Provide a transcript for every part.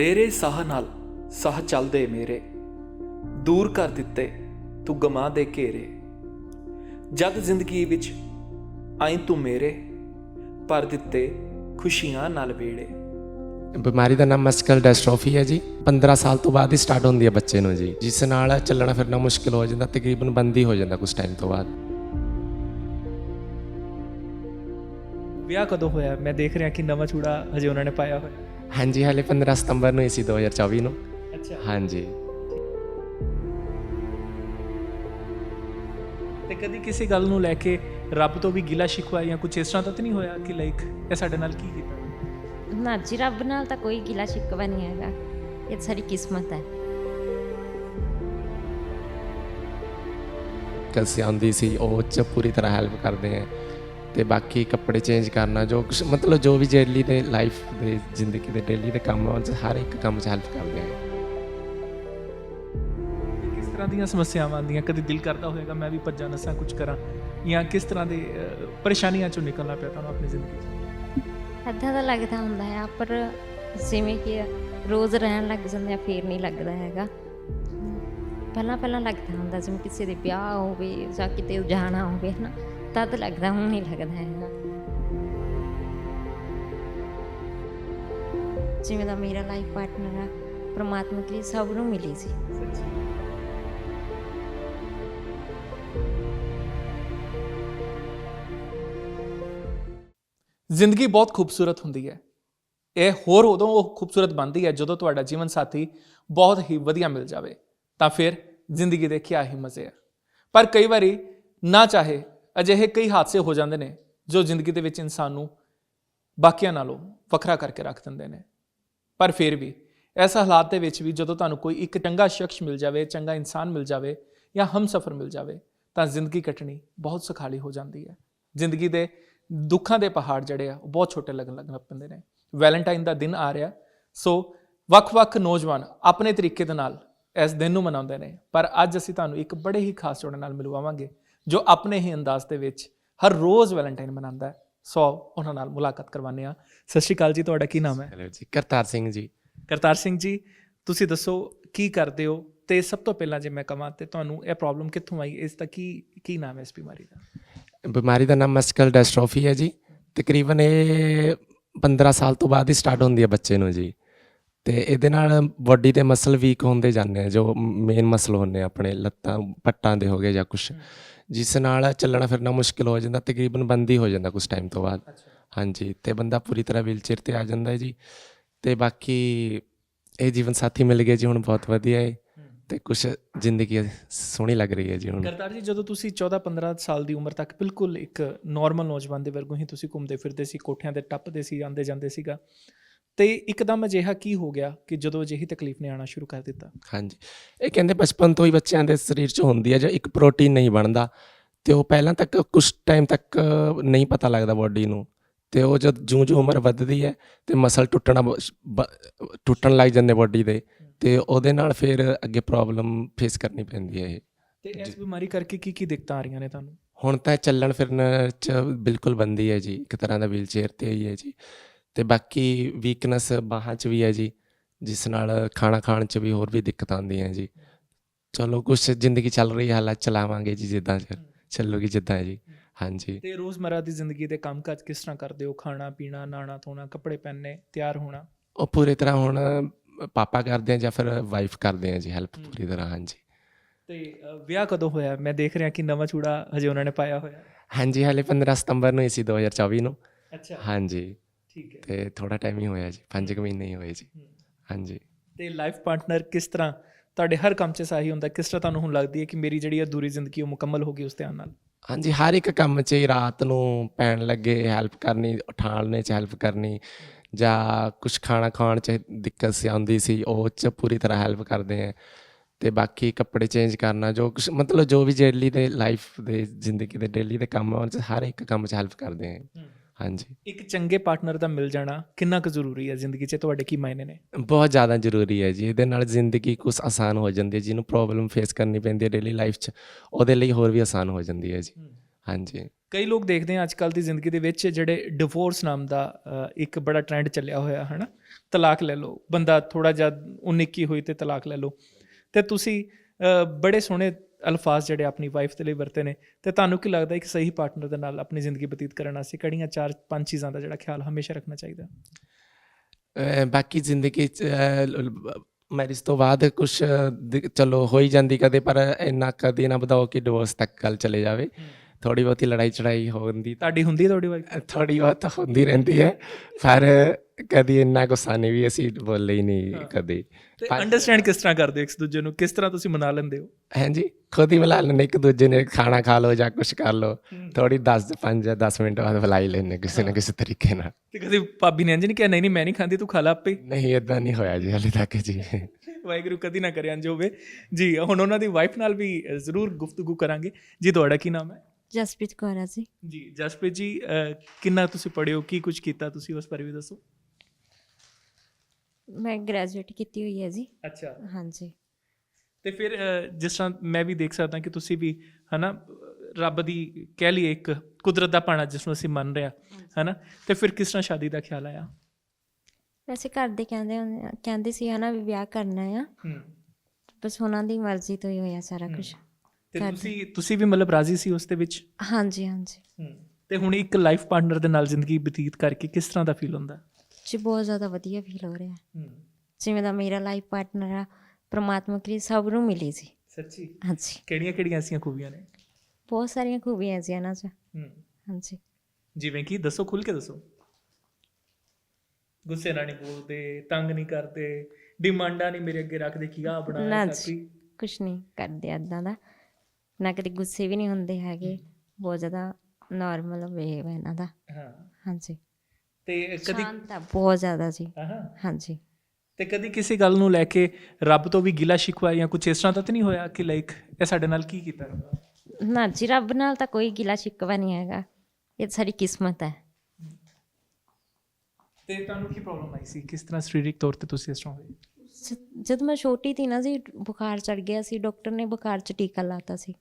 ਤੇਰੇ ਸਾਹ ਨਾਲ ਸਾਹ ਚੱਲਦੇ ਮੇਰੇ ਦੂਰ ਕਰ ਦਿੱਤੇ ਤੂੰ ਗਮਾਂ ਦੇ ਘੇਰੇ। ਜਦ ਜ਼ਿੰਦਗੀ ਵਿੱਚ ਆਈ ਤੂੰ ਮੇਰੇ ਪਰ ਦਿੱਤੇ ਖੁਸ਼ੀਆਂ ਨਾਲ ਵੇੜੇ ਬਿਮਾਰੀ ਦਾ ਨਾਮ ਮਸਕਲ ਡਿਸਟ੍ਰੋਫੀ ਹੈ ਜੀ। 15 ਸਾਲ ਤੋਂ ਬਾਅਦ ਹੀ ਸਟਾਰਟ ਹੁੰਦੀ ਹੈ ਬੱਚੇ ਨੂੰ ਜੀ। ਜਿਸ ਨਾਲ ਚੱਲਣਾ ਫਿਰਨਾ ਮੁਸ਼ਕਿਲ ਹੋ ਜਾਂਦਾ ਤਕਰੀਬਨ ਬੰਦ ਹੀ ਹੋ ਜਾਂਦਾ ਕੁਝ ਟਾਈਮ ਤੋਂ ਬਾਅਦ। ਵਿਆਹ ਕਦੋਂ ਹੋਇਆ? ਮੈਂ ਦੇਖ ਰਿਹਾ ਕਿ ਨਵਾਂ ਚੂੜਾ ਹਜੇ ਉਹਨਾਂ ਨੇ ਪਾਇਆ ਹੋਇਆ। ਹਾਂਜੀ ਹਾਲੇ 15 ਸਤੰਬਰ ਨੂੰ ਹੀ ਸੀ 2024 ਨੂੰ। ਅੱਛਾ। ਹਾਂਜੀ। ਤੇ ਕਦੀ ਕਿਸੇ ਗੱਲ ਨੂੰ ਲੈ ਕੇ ਰੱਬ ਤੋਂ ਵੀ ਗਿਲਾ ਸ਼ਿਕਵਾ ਜਾਂ ਕੁਝ ਇਸ ਤਰ੍ਹਾਂ ਤਾਂ ਤਾਂ ਨਹੀਂ ਹੋਇਆ ਕਿ ਲਾਈਕ ਇਹ ਸਾਡੇ ਨਾਲ ਕੀ ਕੀਤਾ? ਨਾ ਜੀ ਰੱਬ ਨਾਲ ਤਾਂ ਕੋਈ ਗਿਲਾ ਸ਼ਿਕਵਾ ਨਹੀਂ ਹੈਗਾ। ਇਹ ਤਾਂ ਸਾਡੀ ਕਿਸਮਤ ਹੈ। ਕਸੇ ਆਉਂਦੀ ਸੀ ਉਹ ਚ ਪੂਰੀ ਤਰ੍ਹਾਂ ਹੈਲਪ ਕਰਦੇ ਆ। ਤੇ ਬਾਕੀ ਕੱਪੜੇ ਚੇਂਜ ਕਰਨਾ ਜੋ ਮਤਲਬ ਜੋ ਵੀ ਡੇਲੀ ਦੇ ਲਾਈਫ ਦੇ ਜ਼ਿੰਦਗੀ ਦੇ ਡੇਲੀ ਦੇ ਕੰਮ 'ਚ ਹਰ ਇੱਕ ਕੰਮ 'ਚ ਹੈਲਪ ਕਰਦੇ ਆ। ਕਿਸ ਤਰ੍ਹਾਂ ਦੀਆਂ ਸਮੱਸਿਆਵਾਂ ਆਉਂਦੀਆਂ? ਕਦੀ ਦਿਲ ਕਰਦਾ ਹੋਵੇਗਾ ਮੈਂ ਵੀ ਭੱਜਾਂ ਨਸਾਂ ਕੁਝ ਕਰਾਂ? ਜਾਂ ਕਿਸ ਤਰ੍ਹਾਂ ਦੇ ਪਰੇਸ਼ਾਨੀਆਂ ਚੋਂ ਨਿਕਲਣਾ ਪਿਆ ਤੁਹਾਨੂੰ ਆਪਣੀ ਜ਼ਿੰਦਗੀ 'ਚ? ਇੱਦਾਂ ਦਾ ਲੱਗਦਾ ਹੁੰਦਾ ਹੈ ਪਰ ਜਿਵੇਂ ਕਿ ਰੋਜ਼ ਰਹਿਣ ਲੱਗ ਜਾਂਦੇ ਆ ਫੇਰ ਨਹੀਂ ਲੱਗਦਾ ਹੈਗਾ। ਪਹਿਲਾਂ ਪਹਿਲਾਂ ਲੱਗਦਾ ਹੁੰਦਾ ਜਿਵੇਂ ਕਿਸੇ ਦੇ ਵਿਆਹ ਹੋਵੇ ਜਾਂ ਕਿਤੇ ਜਾਣਾ ਹੋਵੇ ਨਾ ਤਦ ਲੱਗਦਾ, ਹੁਣ ਨਹੀਂ ਲੱਗਦਾ ਹੈਗਾ। ਜਿਵੇਂ ਦਾ ਮੇਰਾ ਲਾਈਫ ਪਾਰਟਨਰ ਆ, ਪ੍ਰਮਾਤਮਾ ਕੀ ਸਭ ਨੂੰ ਮਿਲੀ ਸੀ। ਜ਼ਿੰਦਗੀ ਬਹੁਤ ਖੂਬਸੂਰਤ ਹੁੰਦੀ ਹੈ। ਇਹ ਹੋਰ ਉਦੋਂ ਉਹ ਖੂਬਸੂਰਤ ਬਣਦੀ ਹੈ ਜਦੋਂ ਤੁਹਾਡਾ ਜੀਵਨ ਸਾਥੀ ਬਹੁਤ ਹੀ ਵਧੀਆ ਮਿਲ ਜਾਵੇ। ਤਾਂ ਫਿਰ ਜ਼ਿੰਦਗੀ ਦੇ ਕੀ ਹੀ ਮਜ਼ੇ ਆ। ਪਰ ਕਈ ਵਾਰੀ ਨਾ ਚਾਹੇ ਅਜਿਹੇ ਕਈ ਹਾਦਸੇ ਹੋ ਜਾਂਦੇ ਨੇ ਜੋ ਜ਼ਿੰਦਗੀ ਦੇ ਵਿੱਚ ਇਨਸਾਨ ਨੂੰ ਬਾਕੀਆਂ ਨਾਲੋਂ ਵੱਖਰਾ ਕਰਕੇ ਰੱਖ ਦਿੰਦੇ ਨੇ। ਪਰ ਫਿਰ ਵੀ ਇਸ ਹਾਲਾਤ ਦੇ ਵਿੱਚ ਵੀ ਜਦੋਂ ਤੁਹਾਨੂੰ ਕੋਈ ਇੱਕ ਚੰਗਾ ਸ਼ਖਸ ਮਿਲ ਜਾਵੇ, ਚੰਗਾ ਇਨਸਾਨ ਮਿਲ ਜਾਵੇ ਜਾਂ ਹਮਸਫਰ ਮਿਲ ਜਾਵੇ, ਤਾਂ ਜ਼ਿੰਦਗੀ ਕੱਟਣੀ ਬਹੁਤ ਸੁਖਾਲੀ ਹੋ ਜਾਂਦੀ ਹੈ। ਜ਼ਿੰਦਗੀ ਦੇ ਦੁੱਖਾਂ ਦੇ ਪਹਾੜ ਜਿਹੜੇ ਆ, ਉਹ ਬਹੁਤ ਛੋਟੇ ਲੱਗਣ ਲੱਗਣ ਪੈਂਦੇ ਨੇ। ਵੈਲੈਂਟਾਈਨ ਦਾ ਦਿਨ ਆ ਰਿਹਾ, ਸੋ ਵੱਖ-ਵੱਖ ਨੌਜਵਾਨ ਆਪਣੇ ਤਰੀਕੇ ਦੇ ਨਾਲ ਇਸ ਦਿਨ ਨੂੰ ਮਨਾਉਂਦੇ ਨੇ। ਪਰ ਅੱਜ ਅਸੀਂ ਤੁਹਾਨੂੰ ਇੱਕ ਬੜੇ ਹੀ ਖਾਸ ਜੋੜੇ ਨਾਲ ਮਿਲਵਾਵਾਂਗੇ ਜੋ ਆਪਣੇ ਹੀ ਅੰਦਾਜ਼ ਦੇ ਵਿੱਚ ਹਰ ਰੋਜ਼ ਵੈਲੈਂਟਾਈਨ ਮਨਾਉਂਦਾ ਹੈ। ਸੋ ਉਹਨਾਂ ਨਾਲ ਮੁਲਾਕਾਤ ਕਰਵਾਉਂਦੇ ਆ ਸਤਿ ਸ਼੍ਰੀ ਅਕਾਲ ਜੀ ਤੁਹਾਡਾ ਕੀ ਨਾਮ ਹੈ? ਹੈਲੋ ਜੀ ਕਰਤਾਰ ਸਿੰਘ ਜੀ। ਕਰਤਾਰ ਸਿੰਘ ਜੀ ਤੁਸੀਂ ਦੱਸੋ ਕੀ ਕਰਦੇ ਹੋ? ਤੇ ਸਭ ਤੋਂ ਪਹਿਲਾਂ ਜੇ ਮੈਂ ਕਹਾਂ ਤੇ ਤੁਹਾਨੂੰ ਇਹ ਪ੍ਰੋਬਲਮ ਕਿੱਥੋਂ ਆਈ? ਇਸ ਦਾ ਕੀ ਕੀ ਨਾਮ ਹੈ ਇਸ ਬਿਮਾਰੀ ਦਾ? ਬਿਮਾਰੀ ਦਾ ਨਾਮ ਮਸਕਲ ਡਿਸਟ੍ਰੋਫੀ ਹੈ ਜੀ। ਤਕਰੀਬਨ ਇਹ 15 ਸਾਲ ਤੋਂ ਬਾਅਦ ਹੀ ਸਟਾਰਟ ਹੁੰਦੀ ਹੈ ਬੱਚੇ ਨੂੰ ਜੀ। ਤੇ ਇਹਦੇ ਨਾਲ ਬਾਡੀ ਦੇ ਮਸਲ ਵੀਕ ਹੁੰਦੇ ਜਾਂਦੇ ਆ ਜੋ ਮੇਨ ਮਸਲ ਹੁੰਦੇ ਆ ਆਪਣੇ ਲੱਤਾਂ ਪੱਟਾਂ ਦੇ ਹੋ ਗਏ ਜਾਂ ਕੁਝ ਜਿਸ ਨਾਲ ਚੱਲਣਾ ਫਿਰਨਾ ਮੁਸ਼ਕਿਲ ਹੋ ਜਾਂਦਾ ਤਕਰੀਬਨ ਬੰਦ ਹੀ ਹੋ ਜਾਂਦਾ ਕੁਝ ਟਾਈਮ ਤੋਂ ਬਾਅਦ। ਹਾਂਜੀ ਤੇ ਬੰਦਾ ਪੂਰੀ ਤਰ੍ਹਾਂ ਵੀਲਚੇਅਰ ਤੇ ਆ ਜਾਂਦਾ ਹੈ ਜੀ। ਤੇ ਬਾਕੀ ਇਹ ਜੀਵਨ ਸਾਥੀ ਮਿਲ ਗਏ ਜੀ ਹੁਣ ਬਹੁਤ ਵਧੀਆ ਹੈ। ਤੇ ਕੁਝ ਜ਼ਿੰਦਗੀ ਸੋਹਣੀ ਲੱਗ ਰਹੀ ਹੈ ਜੀ ਹੁਣ। ਕਰਤਾਰ ਜੀ ਜਦੋਂ ਤੁਸੀਂ 14-15 ਸਾਲ ਦੀ ਉਮਰ ਤੱਕ ਬਿਲਕੁਲ ਇੱਕ ਨਾਰਮਲ ਨੌਜਵਾਨ ਦੇ ਵਰਗੋਂ ਹੀ ਤੁਸੀਂ ਘੁੰਮਦੇ ਫਿਰਦੇ ਸੀ ਕੋਠਿਆਂ ਤੇ ਟੱਪਦੇ ਸੀ ਆਂਦੇ ਜਾਂਦੇ ਸੀਗਾ ਤੇ ਇੱਕਦਮ ਅਜਿਹਾ ਕੀ ਹੋ ਗਿਆ ਕਿ ਜਦੋਂ ਅਜਿਹੀ ਤਕਲੀਫ ਨੇ ਆਣਾ ਸ਼ੁਰੂ ਕਰ ਦਿੱਤਾ? ਹਾਂਜੀ। ਇਹ ਕਹਿੰਦੇ ਬਚਪਨ ਤੋਂ ਹੀ ਬੱਚਿਆਂ ਦੇ ਸਰੀਰ 'ਚ ਹੁੰਦੀ ਹੈ ਜੇ ਇੱਕ ਪ੍ਰੋਟੀਨ ਨਹੀਂ ਬਣਦਾ ਤੇ ਉਹ ਪਹਿਲਾਂ ਤੱਕ ਕੁਝ ਟਾਈਮ ਤੱਕ ਨਹੀਂ ਪਤਾ ਲੱਗਦਾ ਬਾਡੀ ਨੂੰ ਤੇ ਉਹ ਜਦ ਜਿਉਂ-ਜਿਉਂ ਉਮਰ ਵੱਧਦੀ ਹੈ ਤੇ ਮਸਲ ਟੁੱਟਣਾ ਟੁੱਟਣ ਲੱਗ ਜਾਂਦੇ ਬਾਡੀ ਦੇ ਤੇ ਉਹਦੇ ਨਾਲ ਫਿਰ ਅੱਗੇ ਪ੍ਰੋਬਲਮ ਫੇਸ ਕਰਨੀ ਪੈਂਦੀ ਹੈ ਇਹ। ਤੇ ਇਸ ਬਿਮਾਰੀ ਕਰਕੇ ਕੀ ਕੀ ਦਿੱਕਤਾਂ ਆ ਰਹੀਆਂ ਨੇ ਤੁਹਾਨੂੰ? ਹੁਣ ਤਾਂ ਚੱਲਣ ਫਿਰਨ 'ਚ ਬਿਲਕੁਲ ਬੰਦੀ ਹੈ ਜੀ ਇੱਕ ਤਰ੍ਹਾਂ ਦਾ ਵੀਲਚੇਅਰ ਤੇ ਹੀ ਹੈ ਜੀ। ਤੇ ਬਾਕੀ ਵੀਕਨੈਸ ਬਾਹਾਂ 'ਚ ਵੀ ਹੈ ਜੀ ਜਿਸ ਨਾਲ ਖਾਣਾ ਖਾਣ 'ਚ ਵੀ ਹੋਰ ਵੀ ਦਿੱਕਤ ਆਉਂਦੀ ਹੈ ਜੀ। ਚਲੋ ਕੁਛ ਜ਼ਿੰਦਗੀ ਚੱਲ ਰਹੀ ਹੈ ਹਾਲਾਤ ਚਲਾਵਾਂਗੇ ਜੀ ਜਿੱਦਾਂ ਚੱਲੂਗੀ ਜਿੱਦਾਂ ਹੈ ਜੀ। ਹਾਂਜੀ। ਤੇ ਰੋਜ਼ਮਰਾ ਦੀ ਜ਼ਿੰਦਗੀ ਦੇ ਕੰਮਕਾਜ ਕਿਸ ਤਰ੍ਹਾਂ ਕਰਦੇ ਹੋ? ਖਾਣਾ ਪੀਣਾ ਨਾਣਾ ਧੋਣਾ ਕੱਪੜੇ ਪਹਿਨਣੇ ਤਿਆਰ ਹੋਣਾ? ਉਹ ਪੂਰੀ ਤਰ੍ਹਾਂ ਹੁਣ ਪਾਪਾ ਕਰਦੇ ਆ ਜਾਂ ਫਿਰ ਵਾਈਫ ਕਰਦੇ ਆ ਜੀ ਹੈਲਪ ਪੂਰੀ ਤਰ੍ਹਾਂ ਹਾਂਜੀ। ਤੇ ਵਿਆਹ ਕਦੋਂ ਹੋਇਆ? ਮੈਂ ਦੇਖ ਰਿਹਾ ਕਿ ਨਵਾਂ ਚੂੜਾ ਹਜੇ ਉਹਨਾਂ ਨੇ ਪਾਇਆ ਹੋਇਆ। ਹਾਂਜੀ ਹਾਲੇ 15 ਸਤੰਬਰ ਨੂੰ ਸੀ 2024 ਨੂੰ। ਅੱਛਾ। ਹਾਂਜੀ। ਠੀਕ ਹੈ। ਤੇ ਥੋੜਾ ਟਾਈਮ ਹੀ ਹੋਇਆ ਜੀ 5 ਕੁ ਮਹੀਨੇ ਹੀ ਹੋਏ ਜੀ। ਹਾਂਜੀ। ਤੇ ਲਾਈਫ ਪਾਰਟਨਰ ਕਿਸ ਤਰ੍ਹਾਂ ਤੁਹਾਡੇ ਹਰ ਕੰਮ 'ਚ ਸਹੀ ਹੁੰਦਾ ਕਿਸ ਤਰ੍ਹਾਂ ਤੁਹਾਨੂੰ ਹੁਣ ਲੱਗਦੀ ਹੈ ਕਿ ਮੇਰੀ ਜਿਹੜੀ ਅਧੂਰੀ ਜ਼ਿੰਦਗੀ ਉਹ ਮੁਕੰਮਲ ਹੋ ਗਈ ਉਸ ਧਿਆਨ ਨਾਲ? ਹਾਂਜੀ ਹਰ ਇੱਕ ਕੰਮ 'ਚ ਰਾਤ ਨੂੰ ਪੈਣ ਲੱਗੇ ਹੈਲਪ ਕਰਨੀ ਉਠਾਲਣੇ 'ਚ ਹੈਲਪ ਕਰਨੀ ਜਾਂ ਕੁਝ ਖਾਣਾ ਖਾਣ 'ਚ ਦਿੱਕਤ ਸੀ ਆਉਂਦੀ ਸੀ ਉਹ 'ਚ ਪੂਰੀ ਤਰ੍ਹਾਂ ਹੈਲਪ ਕਰਦੇ ਆ। ਤੇ ਬਾਕੀ ਕੱਪੜੇ ਚੇਂਜ ਕਰਨਾ ਜੋ ਕੁਛ ਮਤਲਬ ਜੋ ਵੀ ਡੇਲੀ ਦੇ ਲਾਈਫ ਦੇ ਜ਼ਿੰਦਗੀ ਦੇ ਡੇਲੀ ਦੇ ਕੰਮ 'ਚ ਹਰ ਇੱਕ ਕੰਮ 'ਚ ਹੈਲਪ ਕਰਦੇ ਆ। ਹਾਂਜੀ। ਇੱਕ ਚੰਗੇ ਪਾਰਟਨਰ ਦਾ ਮਿਲ ਜਾਣਾ ਕਿੰਨਾ ਕੁ ਜ਼ਰੂਰੀ ਹੈ ਜ਼ਿੰਦਗੀ 'ਚ? ਤੁਹਾਡੇ ਕੀ ਮਾਇਨੇ ਨੇ? ਬਹੁਤ ਜ਼ਿਆਦਾ ਜ਼ਰੂਰੀ ਹੈ ਜੀ। ਇਹਦੇ ਨਾਲ ਜ਼ਿੰਦਗੀ ਕੁਝ ਆਸਾਨ ਹੋ ਜਾਂਦੀ ਹੈ ਜਿਹਨੂੰ ਪ੍ਰੋਬਲਮ ਫੇਸ ਕਰਨੀ ਪੈਂਦੀ ਹੈ ਡੇਲੀ ਲਾਈਫ 'ਚ ਉਹਦੇ ਲਈ ਹੋਰ ਵੀ ਆਸਾਨ ਹੋ ਜਾਂਦੀ ਹੈ ਜੀ। ਹਾਂਜੀ। ਕਈ ਲੋਕ ਦੇਖਦੇ ਆ ਅੱਜ ਕੱਲ ਦੀ ਜ਼ਿੰਦਗੀ ਦੇ ਵਿੱਚ ਜਿਹੜੇ ਡਿਵੋਰਸ ਨਾਮ ਦਾ ਇੱਕ ਬੜਾ ਟ੍ਰੈਂਡ ਚੱਲਿਆ ਹੋਇਆ ਹੈ ਨਾ ਤਲਾਕ ਲੈ ਲਓ। ਬੰਦਾ ਥੋੜਾ ਜਿਹਾ 19 ਕੀ ਹੋਈ ਤੇ ਤਲਾਕ ਲੈ ਲਓ। ਤੇ ਤੁਸੀਂ ਬੜੇ ਸੋਹਣੇ ਅਲਫਾਜ਼ ਜਿਹੜੇ ਆਪਣੀ ਵਾਈਫ ਦੇ ਲਈ ਵਰਤੇ ਨੇ ਤੇ ਤੁਹਾਨੂੰ ਕੀ ਲੱਗਦਾ ਇੱਕ ਸਹੀ ਪਾਰਟਨਰ ਦੇ ਨਾਲ ਆਪਣੀ ਜ਼ਿੰਦਗੀ ਬਤੀਤ ਕਰਨ ਵਾਸਤੇ ਕਿਹੜੀਆਂ ਚਾਰ ਪੰਜ ਚੀਜ਼ਾਂ ਦਾ ਜਿਹੜਾ ਖਿਆਲ ਹਮੇਸ਼ਾ ਰੱਖਣਾ ਚਾਹੀਦਾ? ਬਾਕੀ ਜ਼ਿੰਦਗੀ ਚ ਮੈਰਿਜ ਤੋਂ ਬਾਅਦ ਕੁਝ ਚਲੋ ਹੋ ਹੀ ਜਾਂਦੀ ਕਦੇ ਪਰ ਇੰਨਾ ਕਦੇ ਨਾ ਵਧਾਓ ਕਿ ਡਿਵੋਰਸ ਤੱਕ ਗੱਲ ਚਲੇ ਜਾਵੇ। ਥੋੜੀ ਬਹੁਤੀ ਲੜਾਈ ਚੜਾਈ ਹੁੰਦੀ ਤੁਹਾਡੀ ਹੁੰਦੀ ਤੁਹਾਡੀ ਵਾਈਫ ਥੋੜੀ ਬਹੁਤ ਤਾਂ ਹੁੰਦੀ ਰਹਿੰਦੀ ਹੈ ਪਰ ਕਦੀ ਇੰਨਾ ਗੁੱਸਾ ਨਹੀਂ ਵੀ ਅਸੀਂ ਬੋਲੇ ਹੀ ਨਹੀਂ ਕਦੇ। ਤੇ ਅੰਡਰਸਟੈਂਡ ਕਿਸ ਤਰ੍ਹਾਂ ਕਰਦੇ ਇੱਕ ਦੂਜੇ ਨੂੰ? ਕਿਸ ਤਰ੍ਹਾਂ ਤੁਸੀਂ ਮਨਾ ਲੈਂਦੇ ਹੋ? ਹਾਂਜੀ ਖੁਦ ਹੀ ਬੁਲਾ ਲੈਂਦੇ ਇੱਕ ਦੂਜੇ ਨੇ ਖਾਣਾ ਖਾ ਲਓ ਜਾਂ ਕੁਝ ਕਰ ਲਓ। ਥੋੜੀ 10 5 ਜਾਂ 10 ਮਿੰਟ ਬਾਅਦ ਬੁਲਾ ਹੀ ਲੈਂਦੇ ਕਿਸੇ ਨਾ ਕਿਸੇ ਤਰੀਕੇ ਨਾਲ। ਤੇ ਕਦੇ ਭਾਬੀ ਨੇ ਇੰਜ ਨਹੀਂ ਕਿਹਾ ਨਹੀਂ ਨਹੀਂ ਮੈਂ ਨਹੀਂ ਖਾਂਦੀ ਤੂੰ ਖਾ ਲਾ ਆਪੇ। ਨਹੀਂ ਇਦਾਂ ਨਹੀਂ ਹੋਇਆ ਜੀ ਹਾਲੇ ਤੱਕ ਜੀ। ਵਾਹਿਗੁਰੂ ਕਦੀ ਨਾ ਕਰੇ ਇੰਜ ਹੋਵੇ। ਜੀ ਹੁਣ ਉਹਨਾਂ ਦੀ ਵਾਈਫ ਨਾਲ ਵੀ ਜ਼ਰੂਰ ਗੁਫ਼ਤਗੂ ਕਰਾਂਗੇ। ਜੀ ਤੁਹਾਡਾ ਕੀ ਨਾਮ ਹੈ? ਜਸਪ੍ਰੀਤ ਕੌਰ ਜੀ। ਜੀ ਜਸਪ੍ਰੀਤ ਜੀ ਕਿੰਨਾ ਤੁਸੀਂ ਪੜ੍ਹੇ ਕੀ ਕੁਝ ਕੀਤਾ ਤੁਸੀਂ? ਉਸ ਬਾਰੇ ਵੀ ਦੱਸੋ। ਮੈਂ ਗ੍ਰੈਜੂਏਟ ਕੀਤੀ ਹੋਈ ਹੈ ਜੀ। ਅੱਛਾ। ਹਾਂਜੀ। ਤੇ ਫਿਰ ਜਿਸ ਤਰ੍ਹਾਂ ਮੈਂ ਵੀ ਦੇਖ ਸਕਦਾ ਕਿ ਤੁਸੀਂ ਵੀ ਹਨਾ ਰੱਬ ਦੀ ਕਹਿ ਲਈਏ ਇੱਕ ਕੁਦਰਤ ਦਾ ਪਾਣਾ ਜਿਸ ਨੂੰ ਅਸੀਂ ਮੰਨ ਰਿਹਾ ਹਨਾ ਤੇ ਫਿਰ ਕਿਸ ਤਰ੍ਹਾਂ ਸ਼ਾਦੀ ਦਾ ਖਿਆਲ ਆਇਆ? ਵੈਸੇ ਘਰ ਦੇ ਕਹਿੰਦੇ ਹੁੰਦੇ ਆ- ਕਹਿੰਦੇ ਸੀ ਹਨਾ ਵੀ ਵਿਆਹ ਕਰਨਾ ਆ। ਹੂੰ। ਬਸ ਉਹਨਾਂ ਦੀ ਮਰਜ਼ੀ ਤੋਂ ਹੀ ਹੋਇਆ ਸਾਰਾ ਕੁਝ ਤੇ। ਤੁਸੀਂ ਤੁਸੀਂ ਵੀ ਮਤਲਬ ਰਾਜ਼ੀ ਸੀ ਉਸ ਦੇ ਵਿੱਚ? ਹਾਂਜੀ ਹਾਂਜੀ। ਤੇ ਹੁਣ ਇੱਕ ਲਾਈਫ ਪਾਰਟਨਰ ਦੇ ਨਾਲ ਜ਼ਿੰਦਗੀ ਬਤੀਤ ਕਰਕੇ ਕਿਸ ਤਰ੍ਹਾਂ ਦਾ ਫੀਲ ਹੁੰਦਾ? ਜੀ ਬਹੁਤ ਜ਼ਿਆਦਾ ਵਧੀਆ ਫੀਲ ਹੋ ਰਿਹਾ। ਜਿਵੇਂ ਦਾ ਮੇਰਾ ਲਾਈਫ ਪਾਰਟਨਰ ਆ ਪ੍ਰਮਾਤਮਾ ਕਰੀ ਸਭ ਨੂੰ ਮਿਲੀ ਜੀ। ਸੱਚੀ? ਹਾਂਜੀ। ਕਿਹੜੀਆਂ ਕਿਹੜੀਆਂ ਐਸੀਆਂ ਖੂਬੀਆਂ ਨੇ? ਬਹੁਤ ਸਾਰੀਆਂ ਖੂਬੀਆਂ ਜੀ ਇਹਨਾਂ 'ਚ। ਹੂੰ। ਹਾਂਜੀ। ਜਿਵੇਂ ਕਿ ਦੱਸੋ ਖੁੱਲ ਕੇ ਦੱਸੋ। ਗੁੱਸੇ ਨਾਲ ਨਹੀਂ ਬੋਲਦੇ ਤੰਗ ਨਹੀਂ ਕਰਦੇ ਡਿਮਾਂਡਾਂ ਨਹੀਂ ਮੇਰੇ ਅੱਗੇ ਰੱਖਦੇ ਕਿ ਆਹ ਬਣਾ ਨਾ ਇਹ ਜੀ ਕੁਛ ਨਹੀਂ ਕਰਦੇ ਏਦਾਂ ਦਾ। ਨਾ ਕਦੇ ਗੁੱਸੇ ਵੀ ਨਹੀਂ ਹੁੰਦੇ ਹੈਗੇ। ਬਹੁਤ ਜ਼ਿਆਦਾ ਨਾਰਮਲ ਵੇਵ ਹੈ ਇਹਨਾਂ ਦਾ। ਹਾਂ। ਹਾਂਜੀ। ਤੇ ਕਦੀ ਸ਼ਾਂਤ ਆ ਬਹੁਤ ਜ਼ਿਆਦਾ ਜੀ। ਹਾਂ ਹਾਂਜੀ। ਤੇ ਕਦੀ ਕਿਸੇ ਗੱਲ ਨੂੰ ਲੈ ਕੇ ਰੱਬ ਤੋਂ ਵੀ ਗਿਲਾ ਸ਼ਿਕਵਾ ਜਾਂ ਕੁਝ ਇਸ ਤਰ੍ਹਾਂ ਤਾਂ ਨਹੀਂ ਹੋਇਆ ਕਿ ਲਾਈਕ ਇਹ ਸਾਡੇ ਨਾਲ ਕੀ ਕੀਤਾ ਰੱਬ ਨਾ? ਜੀ ਰੱਬ ਨਾਲ ਤਾਂ ਕੋਈ ਗਿਲਾ ਸ਼ਿਕਵਾ ਨਹੀਂ ਹੈਗਾ। ਇਹ ਸਾਡੀ ਕਿਸਮਤ ਹੈ। ਤੇ ਤੁਹਾਨੂੰ ਕੀ ਪ੍ਰੋਬਲਮ ਆਈ ਸੀ? ਕਿਸ ਤਰ੍ਹਾਂ ਸਰੀਰਕ ਤੌਰ ਤੇ ਤੁਸੀਂ ਇਸ ਤਰ੍ਹਾਂ ਹੋਏ? ਜ- ਜਦ ਮੈਂ ਛੋਟੀ ਸੀ ਨਾ ਜੀ ਬੁਖਾਰ ਚੜ ਗਿਆ ਸੀ ਡਾਕਟਰ ਨੇ ਬੁਖਾਰ 'ਚ ਟੀਕਾ ਲਾਤਾ ਸੀ।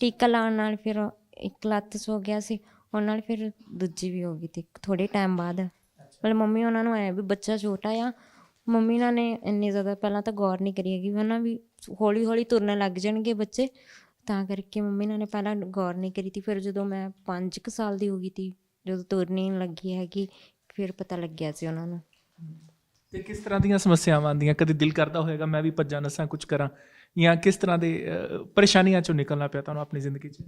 ਟੀਕਾ ਲਾਉਣ ਨਾਲ ਫਿਰ ਇੱਕ ਲੱਤ ਸੋ ਗਿਆ ਸੀ। ਉਹਨਾਂ ਨਾਲ ਫਿਰ ਦੂਜੀ ਵੀ ਹੋ ਗਈ ਤੀ ਥੋੜੇ ਟਾਈਮ ਬਾਅਦ। ਮਤਲਬ ਮੰਮੀ ਉਹਨਾਂ ਨੂੰ ਐ ਵੀ ਬੱਚਾ ਛੋਟਾ ਆ, ਮੰਮੀ ਨਾਲ ਨੇ ਇੰਨੀ ਜ਼ਿਆਦਾ ਪਹਿਲਾਂ ਤਾਂ ਗੌਰ ਨਹੀਂ ਕਰੀ ਹੈਗੀ ਵੀ ਵੀ ਹੌਲੀ ਹੌਲੀ ਤੁਰਨ ਲੱਗ ਜਾਣਗੇ ਬੱਚੇ। ਤਾਂ ਕਰਕੇ ਮੰਮੀ ਨਾਲ ਨੇ ਪਹਿਲਾਂ ਗੌਰ ਨਹੀਂ ਕਰੀ ਤੀ, ਫਿਰ ਜਦੋਂ ਮੈਂ 5 ਕੁ ਸਾਲ ਦੀ ਹੋ ਗਈ ਤੀ, ਜਦੋਂ ਤੁਰਨੀ ਲੱਗੀ ਹੈਗੀ, ਫਿਰ ਪਤਾ ਲੱਗਿਆ ਸੀ ਉਹਨਾਂ ਨੂੰ। ਤੇ ਕਿਸ ਤਰ੍ਹਾਂ ਦੀਆਂ ਸਮੱਸਿਆਵਾਂ ਆਉਂਦੀਆਂ? ਕਦੇ ਦਿਲ ਕਰਦਾ ਹੋਵੇਗਾ ਮੈਂ ਵੀ ਭੱਜਾਂ ਨਸਾਂ ਕੁਝ ਕਰਾਂ? ਜਾਂ ਕਿਸ ਤਰ੍ਹਾਂ ਦੇ ਪਰੇਸ਼ਾਨੀਆਂ ਚੋਂ ਨਿਕਲਣਾ ਪਿਆ ਤੁਹਾਨੂੰ ਆਪਣੀ ਜ਼ਿੰਦਗੀ 'ਚ?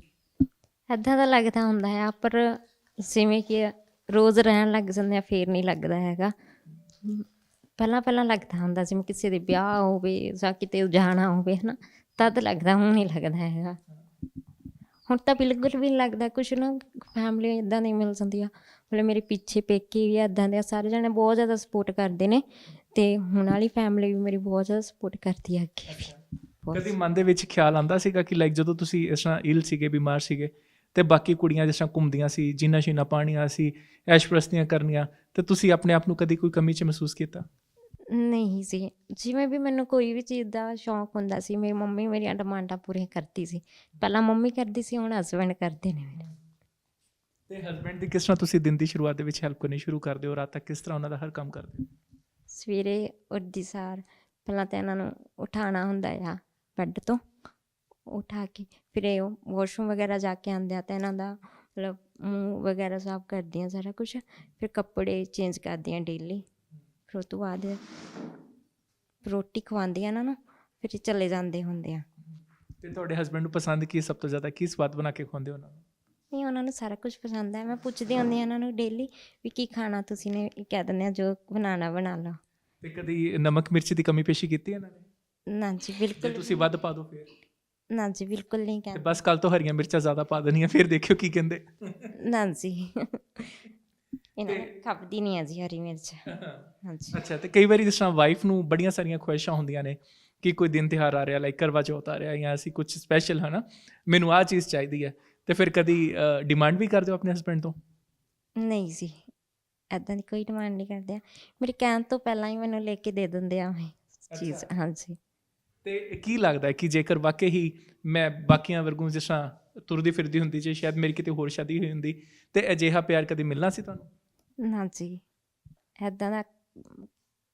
ਇੱਦਾਂ ਦਾ ਲੱਗਦਾ ਹੁੰਦਾ ਹੈ ਪਰ ਜਿਵੇਂ ਕਿ ਰੋਜ਼ ਰਹਿਣ ਲੱਗ ਜਾਂਦੇ ਆ, ਫੇਰ ਨਹੀਂ ਲੱਗਦਾ ਹੈਗਾ। ਪਹਿਲਾਂ ਪਹਿਲਾਂ ਲੱਗਦਾ ਹੁੰਦਾ, ਜਿਵੇਂ ਕਿਸੇ ਦੇ ਵਿਆਹ ਹੋਵੇ ਜਾਂ ਕਿਤੇ ਜਾਣਾ ਹੋਵੇ, ਹਨਾ? ਤਦ ਲੱਗਦਾ, ਹੁਣ ਨਹੀਂ ਲੱਗਦਾ ਹੈਗਾ। ਹੁਣ ਤਾਂ ਬਿਲਕੁਲ ਵੀ ਨਹੀਂ ਲੱਗਦਾ, ਕੁਛ ਨਾ ਫੈਮਿਲੀ ਇਦਾਂ ਦੀ ਮਿਲ ਜਾਂਦੀ ਆ। ਮਤਲਬ ਮੇਰੇ ਪਿੱਛੇ ਪੇਕੇ ਵੀ ਇਦਾਂ ਦੇ ਸਾਰੇ ਜਣੇ ਬਹੁਤ ਜ਼ਿਆਦਾ ਸਪੋਰਟ ਕਰਦੇ ਨੇ। ਤੇ ਹੁਣ ਵਾਲੀ ਫੈਮਿਲੀ ਵੀ ਮੇਰੀ ਬਹੁਤ ਜ਼ਿਆਦਾ ਸਪੋਰਟ ਕਰਦੀ ਆ ਅੱਗੇ ਵੀ। ਕਦੀ ਮਨ ਦੇ ਵਿੱਚ ਖਿਆਲ ਆਂਦਾ ਸੀਗਾ ਕਿ ਲਾਈਕ ਜਦੋਂ ਤੁਸੀਂ ਇਸ ਤਰ੍ਹਾਂ ਇਲ ਸੀਗੇ, ਬਿਮਾਰ ਸੀਗੇ ਤੇ ਬਾਕੀ ਕੁੜੀਆਂ ਜਿਸ ਤਰ੍ਹਾਂ ਘੁੰਮਦੀਆਂ ਸੀ ਜਿੰਨਾ ਸ਼ੀਨਾ ਪਾਣੀਆਂ ਸੀ ਐਸ਼ਪ੍ਰਸਤੀਆਂ ਕਰਨੀਆਂ ਤੇ ਤੁਸੀਂ ਆਪਣੇ ਆਪ ਨੂੰ ਕਦੀ ਕੋਈ ਕਮੀ 'ਚ ਮਹਿਸੂਸ ਕੀਤਾ? ਨਹੀਂ ਸੀ ਜਿਵੇਂ ਵੀ ਮੈਨੂੰ ਕੋਈ ਵੀ ਚੀਜ਼ ਦਾ ਸ਼ੌਂਕ ਹੁੰਦਾ ਸੀ ਮੇਰੀ ਮੰਮੀ ਮੇਰੀਆਂ ਡਿਮਾਂਡਾਂ ਪੂਰੀਆਂ ਕਰਦੀ ਸੀ। ਪਹਿਲਾਂ ਮੰਮੀ ਕਰਦੀ ਸੀ ਹੁਣ ਹਸਬੰਡ ਕਰਦੇ ਨੇ ਮੇਰੇ। ਤੇ ਹਸਬੰਡ ਦੀ ਕਿਸ ਤਰ੍ਹਾਂ ਤੁਸੀਂ ਦਿਨ ਦੀ ਸ਼ੁਰੂਆਤ ਦੇ ਵਿੱਚ ਹੈਲਪ ਕਰਨੀ ਸ਼ੁਰੂ ਕਰਦੇ ਹੋ ਰਾਤ ਤੱਕ ਕਿਸ ਤਰ੍ਹਾਂ ਉਹਨਾਂ ਦਾ ਹਰ ਕੰਮ ਕਰਦੇ ਹੋ? ਸਵੇਰੇ ਉੱਠਦੀ ਸਾਰ ਪਹਿਲਾਂ ਤਾਂ ਇਹਨਾਂ ਨੂੰ ਉਠਾਉਣਾ ਹੁੰਦਾ ਆ ਬੈੱਡ ਤੋਂ। ਉਠਾ ਕੇ ਫਿਰ ਇਹ ਵਾਸ਼ਰੂਮ ਵਗੈਰਾ ਜਾ ਕੇ ਆਉਂਦੇ ਆ ਤਾਂ ਇਹਨਾਂ ਦਾ ਮਤਲਬ ਮੂੰਹ ਵਗੈਰਾ ਸਾਫ਼ ਕਰਦੀਆਂ ਸਾਰਾ ਕੁਝ ਫਿਰ ਕੱਪੜੇ ਚੇਂਜ ਕਰਦੀਆਂ ਡੇਲੀ ਫਿਰ ਉਸ ਤੋਂ ਬਾਅਦ ਰੋਟੀ ਖਵਾਉਂਦੀਆਂ ਇਹਨਾਂ ਨੂੰ ਫਿਰ ਚਲੇ ਜਾਂਦੇ ਹੁੰਦੇ ਆ। ਤੇ ਤੁਹਾਡੇ ਹਸਬੰਡ ਨੂੰ ਪਸੰਦ ਕੀ ਹੈ? ਸਭ ਤੋਂ ਜ਼ਿਆਦਾ ਕੀ ਸਵਾਦ ਬਣਾ ਕੇ ਖਵਾਉਂਦੇ ਹੋ ਉਹਨਾਂ ਨੂੰ? ਨਹੀਂ ਉਹਨਾਂ ਨੂੰ ਸਾਰਾ ਕੁਝ ਪਸੰਦ ਹੈ। ਮੈਂ ਪੁੱਛਦੀ ਹੁੰਦੀ ਹਾਂ ਉਹਨਾਂ ਨੂੰ ਡੇਲੀ ਵੀ ਕੀ ਖਾਣਾ ਤੁਸੀਂ ਨੇ ਇਹ ਕਹਿ ਦਿੰਦੇ ਆ ਜੋ ਬਣਾਉਣਾ ਬਣਾ ਲਓ। ਤੇ ਕਦੀ ਨਮਕ ਮਿਰਚ ਦੀ ਕਮੀ ਪੇਸ਼ੀ ਕੀਤੀ ਹੈ ਇਹਨਾਂ ਨੇ? ਨਾ ਜੀ ਜੇ ਬਿਲਕੁਲ ਤੁਸੀਂ ਵੱਧ ਪਾ ਦਿਓ ਫਿਰ। ਨਾ ਜੀ ਬਿਲਕੁਲ ਨਹੀਂ ਤੇ ਕਹਿੰਦੇ। ਬਸ ਕੱਲ ਤੋਂ ਹਰੀਆਂ ਮਿਰਚਾਂ ਜ਼ਿਆਦਾ ਪਾ ਦੇਣੀਆਂ ਫਿਰ ਦੇਖਿਓ ਕੀ ਕਹਿੰਦੇ। ਨਾ ਜੀ। ਇਹਨਾਂ ਨੂੰ ਖਪਦੀ ਨਹੀਂ ਹੈ ਜੀ ਹਰੀ ਮਿਰਚ। ਹਾਂਜੀ। ਅੱਛਾ ਤੇ ਕਈ ਵਾਰੀ ਜਿਸ ਤਰ੍ਹਾਂ ਵਾਈਫ ਨੂੰ ਬੜੀਆਂ ਸਾਰੀਆਂ ਖੁਆਇਸ਼ਾਂ ਹੁੰਦੀਆਂ ਨੇ ਕਿ ਕੋਈ ਦਿਨ ਤਿਉਹਾਰ ਆ ਰਿਹਾ ਲਾਈਕ ਕਰਵਾ ਚੌਥ ਆ ਰਿਹਾ ਜਾਂ ਅਸੀਂ ਕੁਝ ਸਪੈਸ਼ਲ ਹਨਾ? ਮੈਨੂੰ ਆਹ ਚੀਜ਼ ਚਾਹੀਦੀ ਹੈ। ਤੇ ਫਿਰ ਕਦੀ ਡਿਮਾਂਡ ਵੀ ਕਰਦੇ ਹੋ ਆਪਣੇ ਹਸਬੰਡ ਤੋਂ? ਨਹੀਂ ਜੀ ਐਦਾਂ ਦੀ ਕੋਈ ਡਿਮਾਂਡ ਨਹੀਂ ਕਰਦੇ। ਆ ਮੇਰੇ ਕਹਿਣ ਤੋਂ ਪਹਿਲਾਂ ਹੀ ਮੈਨੂੰ ਲੈ ਕੇ ਦੇ ਦਿੰਦੇ ਆ ਇਹ ਚੀਜ਼ ਹਾਂਜੀ। ਤੇ ਕੀ ਲੱਗਦਾ ਹੈ ਕਿ ਜੇਕਰ ਵਾਕਈ ਹੀ ਮੈਂ ਬਾਕੀਆਂ ਵਰਗੂ ਜਿਸ ਤਰ੍ਹਾਂ ਤੁਰਦੀ ਫਿਰਦੀ ਹੁੰਦੀ ਜੇ ਸ਼ਾਇਦ ਮੇਰੀ ਕਿਤੇ ਹੋਰ ਸ਼ਾਦੀ ਹੋਈ ਹੁੰਦੀ ਤੇ ਅਜਿਹਾ ਪਿਆਰ ਕਦੇ ਮਿਲਣਾ ਸੀ ਤੁਹਾਨੂੰ? ਨਾ ਜੀ। ਐਦਾਂ ਦਾ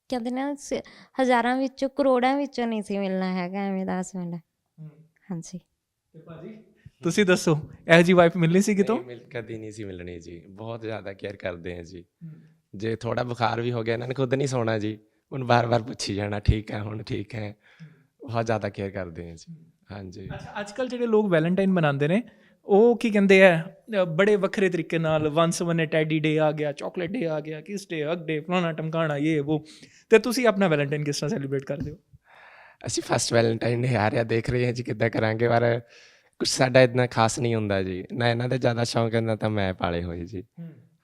ਕਹਿੰਦੇ ਨਾ ਹਜ਼ਾਰਾਂ ਵਿੱਚੋਂ ਕਰੋੜਾਂ ਵਿੱਚੋਂ ਨਹੀਂ ਸੀ ਮਿਲਣਾ ਹੈਗਾ ਐਵੇਂ ਦਾ ਹਸਬੈਂਡ। ਹਾਂਜੀ। ਤੇ ਭਾਜੀ ਤੁਸੀਂ ਦੱਸੋ ਇਹ ਜੀ ਵਾਈਫ ਮਿਲਣੀ ਸੀ ਕਿਤੋਂ? ਮਿਲ ਕਦੀ ਨਹੀਂ ਸੀ ਮਿਲਣੀ ਜੀ। ਬਹੁਤ ਜ਼ਿਆਦਾ ਕੇਅਰ ਕਰਦੇ ਆ ਜੀ। ਜੇ ਥੋੜਾ ਬੁਖਾਰ ਵੀ ਹੋ ਗਿਆ ਇਹਨਾਂ ਨੇ ਖੁਦ ਨਹੀਂ ਸੌਣਾ ਜੀ। ਹੁਣ ਬਾਰ-ਬਾਰ ਪੁੱਛੀ ਜਾਣਾ ਠੀਕ ਹੈ ਹੁਣ ਠੀਕ ਹੈ। ਬਹੁਤ ਜ਼ਿਆਦਾ ਕੇਅਰ ਕਰਦੇ ਆ ਜੀ। ਹਾਂਜੀ। ਅੱਛਾ ਅੱਜ ਕੱਲ ਜਿਹੜੇ ਲੋਕ ਵੈਲੈਂਟਾਈਨ ਮਨਾਉਂਦੇ ਨੇ ਉਹ ਕੀ ਕਹਿੰਦੇ ਆ ਬੜੇ ਵੱਖਰੇ ਤਰੀਕੇ ਨਾਲ ਵਨਸ ਵਨ ਟੈਡੀ ਡੇ ਆ ਗਿਆ ਚਾਕਲੇਟ ਡੇ ਆ ਗਿਆ ਕਿਸ ਡੇ ਹਗ ਡੇ ਫਲਾਣਾ ਟਮਕਾਣਾ ਇਹ ਉਹ ਤੇ ਤੁਸੀਂ ਆਪਣਾ ਵੈਲੈਂਟਾਈਨ ਕਿਸ ਤਰ੍ਹਾਂ ਸੈਲੀਬ੍ਰੇਟ ਕਰਦੇ ਹੋ? ਅਸੀਂ ਫਸਟ ਵੈਲੈਂਟਾਈਨ ਡੇ ਆ ਰਿਹਾ ਦੇਖ ਰਹੇ ਹਾਂ ਜੀ ਕਿੱਦਾਂ ਕਰਾਂਗੇ ਪਰ ਕੁਝ ਸਾਡਾ ਇਤਨਾ ਖਾਸ ਨਹੀਂ ਹੁੰਦਾ ਜੀ। ਨਾ ਇਹਨਾਂ ਦੇ ਜ਼ਿਆਦਾ ਸ਼ੌਂਕ ਹੈ ਨਾ ਤਾਂ ਮੈਂ ਪਾਲੇ ਹੋਏ ਜੀ।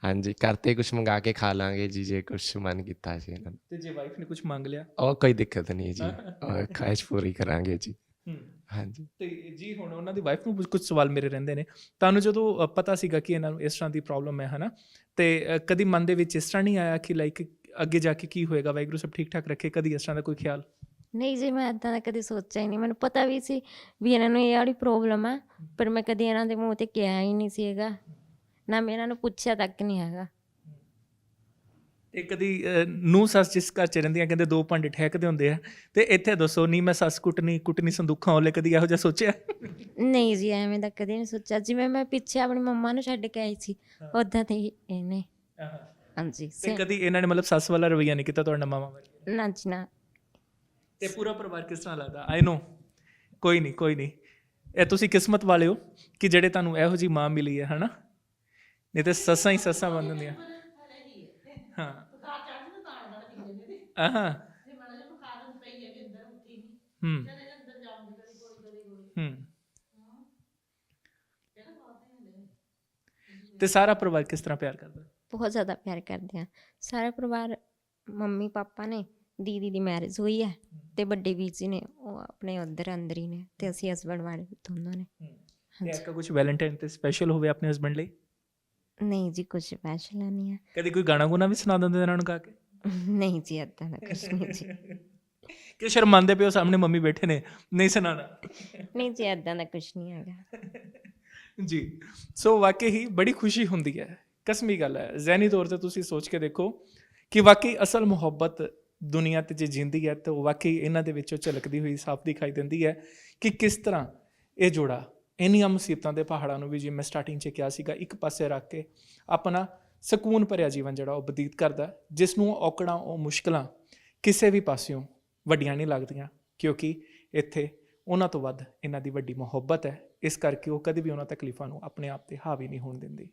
ਹਾਂਜੀ ਕਰਤੇ ਕੁਝ ਮੰਗਾ ਕੇ ਖਾ ਲਾਂਗੇ। ਜੀ ਜੇ ਕੁਝ ਮਨ ਕੀਤਾ ਜੀ ਇਹਨਾਂ ਤੇ ਜੇ ਵਾਈਫ ਨੇ ਕੁਝ ਮੰਗ ਲਿਆ? ਉਹ ਕੋਈ ਦਿੱਕਤ ਨਹੀਂ ਜੀ। ਖਾਹਿਸ਼ ਪੂਰੀ ਕਰਾਂਗੇ ਜੀ। ਹਾਂਜੀ। ਤੇ ਜੀ ਹੁਣ ਉਹਨਾਂ ਦੀ ਵਾਈਫ ਨੂੰ ਕੁਝ ਸਵਾਲ ਮੇਰੇ ਰਹਿੰਦੇ ਨੇ। ਤੁਹਾਨੂੰ ਜਦੋਂ ਪਤਾ ਸੀਗਾ ਕਿ ਇਹਨਾਂ ਨੂੰ ਇਸ ਤਰ੍ਹਾਂ ਦੀ ਪ੍ਰੋਬਲਮ ਹੈ ਹਨਾ? ਤੇ ਕਦੀ ਮਨ ਦੇ ਵਿੱਚ ਇਸ ਤਰ੍ਹਾਂ ਨਹੀਂ ਆਇਆ ਕਿ ਲਾਈਕ ਅੱਗੇ ਜਾ ਕੇ ਕੀ ਹੋਏਗਾ? ਵਾਹਿਗੁਰੂ ਸਭ ਠੀਕ ਠਾਕ ਰੱਖੇ? ਕਦੀ ਇਸ ਤਰ੍ਹਾਂ ਦਾ ਕੋਈ ਖਿਆਲ? ਨਹੀਂ ਜੀ ਮੈਂ ਇਦਾਂ ਦਾ ਕਦੇ ਸੋਚਿਆ ਹੀ ਨਹੀਂ। ਮੈਨੂੰ ਪਤਾ ਵੀ ਸੀ ਵੀ ਇਹਨਾਂ ਨੂੰ ਇਹ ਵਾਲੀ ਪ੍ਰੋਬਲਮ ਆ ਪਰ ਮੈਂ ਕਦੀ ਇਹਨਾਂ ਦੇ ਮੂੰਹ ਤੇ ਕਿਹਾ ਹੀ ਨਹੀਂ ਸੀ ਹੈਗਾ ਨਾ ਮੈਂ ਇਹਨਾਂ ਨੂੰ ਪੁੱਛਿਆ ਤੱਕ ਨਹੀਂ ਹੈਗਾ। ਤੇ ਕਦੀ ਨੂੰ ਸੱਸ ਜਿਸ ਘਰ ਚ ਰਹਿੰਦੀਆਂ ਕਹਿੰਦੇ ਦੋ ਭਾਂਡੇ ਠਹਿਕਦੇ ਹੁੰਦੇ ਆ। ਤੇ ਇੱਥੇ ਦੱਸੋ ਨਹੀਂ ਮੈਂ ਸੱਸ ਕੁੱਟਣੀ ਕੁੱਟਣੀ ਸੰਦੂਖਾਂ ਵਾਲੇ ਕਦੀ ਇਹੋ ਜਿਹਾ ਸੋਚਿਆ? ਨਹੀਂ ਜੀ ਐਵੇਂ ਦਾ ਕਦੇ ਨਹੀਂ ਸੋਚਿਆ। ਜਿਵੇਂ ਮੈਂ ਪਿੱਛੇ ਆਪਣੀ ਮੰਮਾ ਨੂੰ ਛੱਡ ਕੇ ਆਈ ਸੀ ਉਦਾਂ ਤੇ ਇਹਨੇ। ਹਾਂਜੀ ਤੇ ਕਦੀ ਇਹਨਾਂ ਨੇ ਮਤਲਬ ਸੱਸ ਵਾਲਾ ਰਵਈਆ ਨਹੀਂ ਕੀਤਾ ਤੁਹਾਡਾ ਮਾਮਾ ਵਰਗੇ ਨਾ ਜੀ ਨਾ। ਤੇ ਪੂਰਾ ਪਰਿਵਾਰ ਕਿਸ ਤਰ੍ਹਾਂ ਲੱਗਦਾ? ਆਈ ਨੋ ਕੋਈ ਨਹੀਂ ਕੋਈ ਨਹੀਂ। ਇਹ ਤੁਸੀਂ ਕਿਸਮਤ ਵਾਲੇ ਹੋ ਕਿ ਜਿਹੜੇ ਤੁਹਾਨੂੰ ਇਹੋ ਜੀ ਮਾਂ ਮਿਲੀ ਹੈ ਹਨਾ? ਨਹੀਂ ਤੇ ਸੱਸਾਂ ਹੀ ਸੱਸਾਂ ਬਣ ਜਾਂਦੀਆਂ ਹਾਂ। ਆਹਾਂ। ਹੂੰ। ਹੂੰ। ਤੇ ਸਾਰਾ ਪਰਿਵਾਰ ਕਿਸ ਤਰ੍ਹਾਂ ਪਿਆਰ ਕਰਦਾ? ਬਹੁਤ ਜ਼ਿਆਦਾ ਪਿਆਰ ਕਰਦੇ ਆ। ਸਾਰਾ ਪਰਿਵਾਰ ਮੰਮੀ ਪਾਪਾ ਨੇ ਦੀਦੀ ਦੀ ਮੈਰਿਜ ਹੋਈ ਹੈ ਤੇ ਵੱਡੇ ਵੀਰ ਜੀ ਨੇ ਉਹ ਆਪਣੇ ਉਧਰ ਅੰਦਰ ਹੀ ਨੇ ਤੇ ਅਸੀਂ ਹਸਬੰਡ ਵਾਲੇ ਦੋਨੋਂ ਨੇ। ਤੇ ਹਾਂਜੀ ਆਪਕਾ ਕੁਝ ਵੈਲੈਂਟਾਈਨ ਤੇ ਸਪੈਸ਼ਲ ਹੋਵੇ ਆਪਣੇ ਹਸਬੰਡ ਲਈ? ਨਹੀਂ ਜੀ ਕੁਝ ਸਪੈਸ਼ਲ ਨਹੀਂ ਹੈ। ਕਦੀ ਕੋਈ ਗਾਣਾ ਗੁਣਾ ਵੀ ਸੁਣਾ ਦਿੰਦੇ ਇਹਨਾਂ ਨੂੰ ਗਾ ਕੇ? ਨਹੀਂ ਜੀ ਏਦਾਂ ਦਾ ਕੁਝ ਨਹੀਂ ਜੀ। ਕਿ ਸ਼ਰਮਾਂਦੇ ਪਿਓ ਸਾਹਮਣੇ ਮੰਮੀ ਬੈਠੇ ਨੇ। ਨਹੀਂ ਸੁਣਾਣਾ ਨਹੀਂ ਜੀ ਏਦਾਂ ਦਾ ਕੁਝ ਨਹੀਂ ਹੈਗਾ। ਜੀ। ਸੋ ਵਾਕਈ ਹੀ ਬੜੀ ਖੁਸ਼ੀ ਹੁੰਦੀ ਹੈ। ਕਸਮੀ ਗੱਲ ਹੈ। ਜ਼ਹਿਨੀ ਤੌਰ ਤੇ ਤੁਸੀਂ ਸੋਚ ਕੇ ਦੇਖੋ ਕਿ ਵਾਕਈ ਅਸਲ ਮੁਹੱਬਤ ਦੁਨੀਆ ਤੇ ਜੇ ਜਿੰਦੀ ਹੈ ਤਾਂ ਉਹ ਵਾਕਈ ਇਹਨਾਂ ਦੇ ਵਿੱਚੋਂ ਝਲਕਦੀ ਹੋਈ ਸਾਫ਼ ਦਿਖਾਈ ਦਿੰਦੀ ਹੈ ਕਿ ਕਿਸ ਤਰ੍ਹਾਂ ਇਹ ਜੋੜਾ ਇੰਨੀਆਂ ਮੁਸੀਬਤਾਂ ਦੇ ਪਹਾੜਾਂ ਨੂੰ ਵੀ ਜਿਵੇਂ ਮੈਂ ਸਟਾਰਟਿੰਗ 'ਚ ਕਿਹਾ ਸੀਗਾ, ਇੱਕ ਪਾਸੇ ਰੱਖ ਕੇ ਆਪਣਾ ਸਕੂਨ ਭਰਿਆ ਜੀਵਨ ਜਿਹੜਾ ਉਹ ਬਤੀਤ ਕਰਦਾ ਜਿਸ ਨੂੰ ਉਹ ਔਕੜਾਂ, ਉਹ ਮੁਸ਼ਕਲਾਂ ਕਿਸੇ ਵੀ ਪਾਸਿਓਂ ਵੱਡੀਆਂ ਨਹੀਂ ਲੱਗਦੀਆਂ, ਕਿਉਂਕਿ ਇੱਥੇ ਉਹਨਾਂ ਤੋਂ ਵੱਧ ਇਹਨਾਂ ਦੀ ਵੱਡੀ ਮੁਹੱਬਤ ਹੈ, ਇਸ ਕਰਕੇ ਉਹ ਕਦੇ ਵੀ ਉਹਨਾਂ ਤਕਲੀਫਾਂ ਨੂੰ ਆਪਣੇ ਆਪ ਤੇ ਹਾਵੀ ਨਹੀਂ ਹੋਣ ਦਿੰਦੀ।